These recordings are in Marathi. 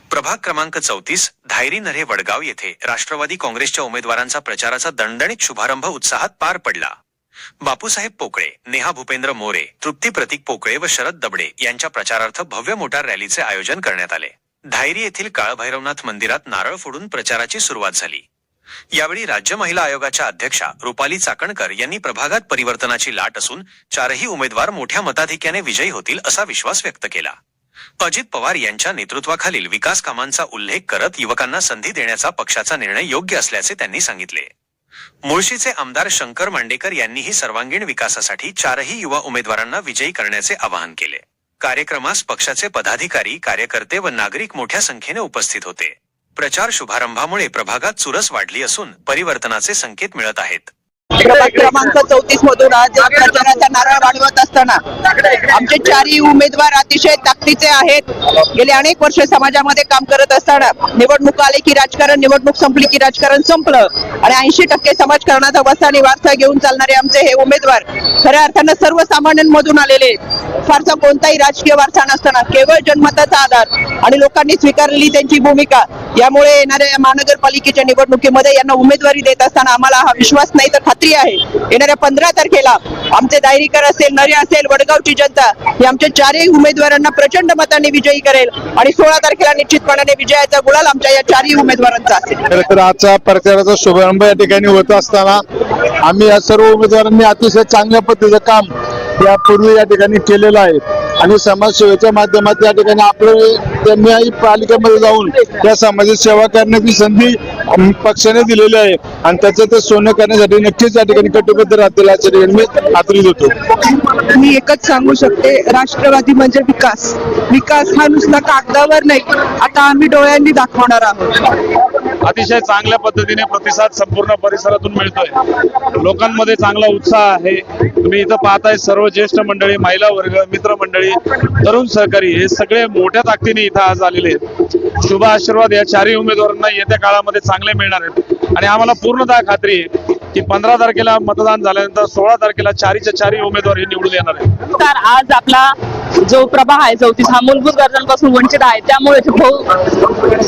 प्रभाग क्रमांक चौतीस धायरी नरे वडगाव येथे राष्ट्रवादी काँग्रेसच्या उमेदवारांचा प्रचाराचा दणदणीत शुभारंभ उत्साहात पार पडला. बापूसाहेब पोकळे नेहा भूपेंद्र मोरे तृप्ती प्रतीक पोकळे व शरद दबडे यांच्या प्रचारार्थ भव्य मोटार रॅलीचे आयोजन करण्यात आले. धायरी येथील काळभैरवनाथ मंदिरात नारळ फोडून प्रचाराची सुरुवात झाली. यावेळी राज्य महिला आयोगाच्या अध्यक्षा रुपाली चाकणकर यांनी प्रभागात परिवर्तनाची लाट असून चारही उमेदवार मोठ्या मताधिक्याने विजयी होतील असा विश्वास व्यक्त केला. अजित पवार यांच्या नेतृत्वाखालील विकास कामांचा उल्लेख करत युवकांना संधी देण्याचा पक्षाचा निर्णय योग्य असल्याचे त्यांनी सांगितले. मुळशीचे आमदार शंकर मांडेकर यांनीही सर्वांगीण विकासासाठी चारही युवा उमेदवारांना विजयी करण्याचे आवाहन केले. कार्यक्रमास पक्षाचे पदाधिकारी कार्यकर्ते व नागरिक मोठ्या संख्येने उपस्थित होते. प्रचार शुभारंभामुळे प्रभागात चुरस वाढली असून परिवर्तनाचे संकेत मिळत आहेत. प्रभाग क्रमांक चौतीस मधून आज प्रचाराचा नारळ वाढवत असताना आमचे चारही उमेदवार अतिशय ताकदीचे आहेत. गेले अनेक वर्ष समाजामध्ये काम करत असताना निवडणूक आले की राजकारण निवडणूक संपली की राजकारण संपलं. आणि ऐंशी टक्के समाजकारणाचा वसा आणि वारसा घेऊन चालणारे आमचे हे उमेदवार खऱ्या अर्थानं सर्वसामान्यांमधून आलेले. फारसा कोणताही राजकीय वारसा नसताना केवळ जनमताचा आधार आणि लोकांनी स्वीकारलेली त्यांची भूमिका. यामुळे येणाऱ्या महानगरपालिकेच्या निवडणुकीमध्ये यांना उमेदवारी देत असताना आम्हाला हा विश्वास नाही तर रात्री आहे. येणाऱ्या पंधरा तारखेला आमचे दायरीकर असेल नरे असेल वडगावची जनता ही आमच्या चारही उमेदवारांना प्रचंड मताने विजयी करेल आणि सोळा तारखेला निश्चितपणाने विजयाचा गुलाल आमच्या या चारही उमेदवारांचा असेल. तर आजचा प्रचाराचा शुभारंभ या ठिकाणी होत असताना आम्ही या सर्व उमेदवारांनी अतिशय चांगल्या पद्धतीचं काम यापूर्वी या ठिकाणी केलेलं आहे. आणि समाजसेवेच्या माध्यमात या ठिकाणी आपलं त्यांनी पालिकेमध्ये जाऊन या समाजाची सेवा करण्याची संधी पक्षाने दिलेली आहे. आणि त्याचं ते सोनं करण्यासाठी नक्कीच या ठिकाणी कटिबद्ध राहतील ठिकाणी मी खात्री देतो मी एकच सांगू शकते राष्ट्रवादी म्हणजे विकास. विकास हा नुसता कागदावर नाही. आता आम्ही डोळ्यांनी दाखवणार आहोत. अतिशय चांगल्या पद्धतीने प्रतिसाद संपूर्ण परिसरातून मिळतोय. लोकांमध्ये चांगला उत्साह आहे. तुम्ही इथं पाहताय सर्व ज्येष्ठ मंडळी महिला वर्ग मित्र मंडळी तरुण सहकारी हे सगळे मोठ्या ताकदीने इथं आज आलेले आहेत. शुभ आशीर्वाद या चारही उमेदवारांना येत्या काळामध्ये चांगले मिळणार आहेत. आणि आम्हाला पूर्णतः खात्री आहे की पंधरा तारखेला मतदान झाल्यानंतर सोळा तारखेला चारीच्या चारही उमेदवार हे निवडून येणार आहेत. तर आज आपला जो प्रभा आहे चौतीस हा मूलभूत गरजांपासून वंचित आहे त्यामुळे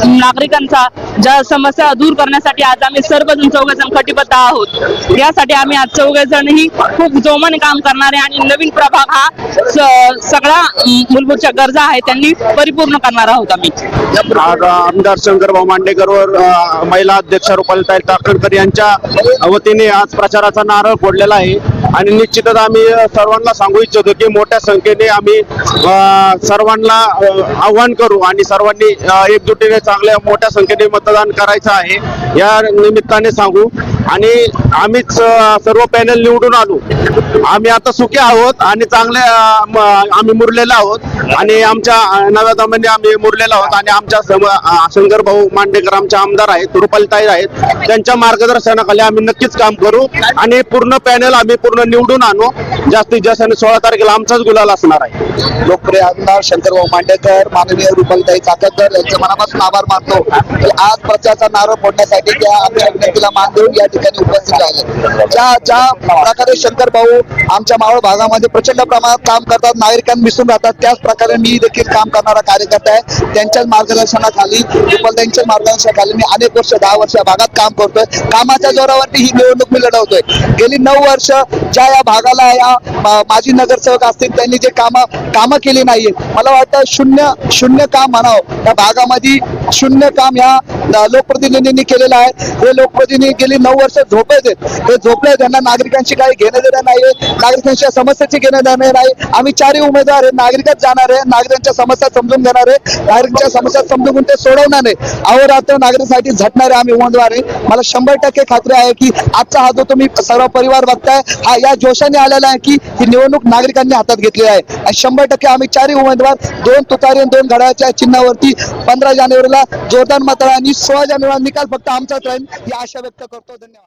नागरिकांचा ज्या समस्या दूर करण्यासाठी आज आम्ही सर्वजण चौघजण कटिबद्ध आहोत. यासाठी आम्ही आज चौघजणही खूप जोमाने काम करणारे आणि नवीन प्रभाग हा सगळा सगळ्या गरजा आहे त्यांनी परिपूर्ण करणार आहोत आम्ही. आमदार शंकरभाऊ मांडेकर वर महिला अध्यक्ष रुपालीताई टाकणकर यांच्या वतीने आज प्रचाराचा नारळ फोडलेला आहे. आणि निश्चितच आम्ही सर्वांना सांगू इच्छितो की मोठ्या संख्येने आम्ही सर्वांना आव्हान करू आणि सर्वांनी एकजुटीने चांगल्या मोठ्या संख्येने मतदान करायचं आहे. या निमित्ताने सांगू. आणि आम्हीच सर्व पॅनल निवडून आलो आम्ही आता सुखी आहोत आणि चांगले आम्ही मुरलेले आहोत. आणि आमच्या नव्या दमाने म्हणजे आम्ही मुरलेला आहोत आणि आमच्या शंकर भाऊ मांडेकर आमच्या आमदार आहेत रुपालीताई आहेत. त्यांच्या मार्गदर्शनाखाली आम्ही नक्कीच काम करू आणि पूर्ण पॅनल आम्ही पूर्ण निवडून आणू. जास्तीत जास्त आणि सोळा तारखेला आमचाच गुलाल असणार आहे. लोकप्रिय आमदार शंकरभाऊ मांडेकर माननीय रुपालीताई चाकणकर यांचे मनापासून आभार मानतो. आज प्रचारचा नारळ फोडण्यासाठी त्या आमच्या विनंतीला मान देऊन या ठिकाणी उपस्थित राहिले. ज्या ज्या प्रकारे शंकर भाऊ आमच्या मावळ भागामध्ये प्रचंड प्रमाणात काम करतात नागरिकांना मिसून राहतात त्याच प्रकारे मी देखील काम करणारा कार्यकर्ता आहे. त्यांच्याच मार्गदर्शनाखाली रुपालीताईंच्या मार्गदर्शनाखाली मी अनेक वर्ष दहा वर्ष भागात काम करतोय. कामाच्या जोरावरती ही निवडणूक मी लढवतोय. गेली नऊ वर्ष ज्या या भागाला या माजी नगरसेवक असतील त्यांनी जे काम कामं केली नाहीये मला वाटतं शून्य शून्य काम म्हणावं. या भागामध्ये शून्य काम या लोकप्रतिनिधींनी केलेलं आहे. हे लोकप्रतिनिधी गेली नऊ वर्ष झोपेत आहेत हे झोपले त्यांना नागरिकांशी काही घेणं देणं नाहीये. नागरिकांच्या समस्याची घेणं देणं नाही. आम्ही चारही उमेदवार आहे नागरिकच जाणार आहे. नागरिकांच्या समस्या समजून घेणार आहे. नागरिकांच्या समस्या समजून ते सोडवणार आहे अहोरात्र नागरिकांसाठी झटणारे आम्ही उमेदवार आहे. मला शंभर टक्के खात्री आहे की आजचा हा जो तुम्ही सर्व परिवार बघताय हा या जोशाने आलेला आहे की ही निवडणूक नागरिकांनी हातात घेतली आहे. आणि शंभर टक्के आम्ही चारही उमेदवार दोन तुतारी आणि दोन घड्याच्या चिन्हावरती पंधरा जानेवारीला जोरदार मतदान आणि सोळा जानेवारी निकाल फक्त आमचाच राहील ही आशा व्यक्त करतो. धन्यवाद.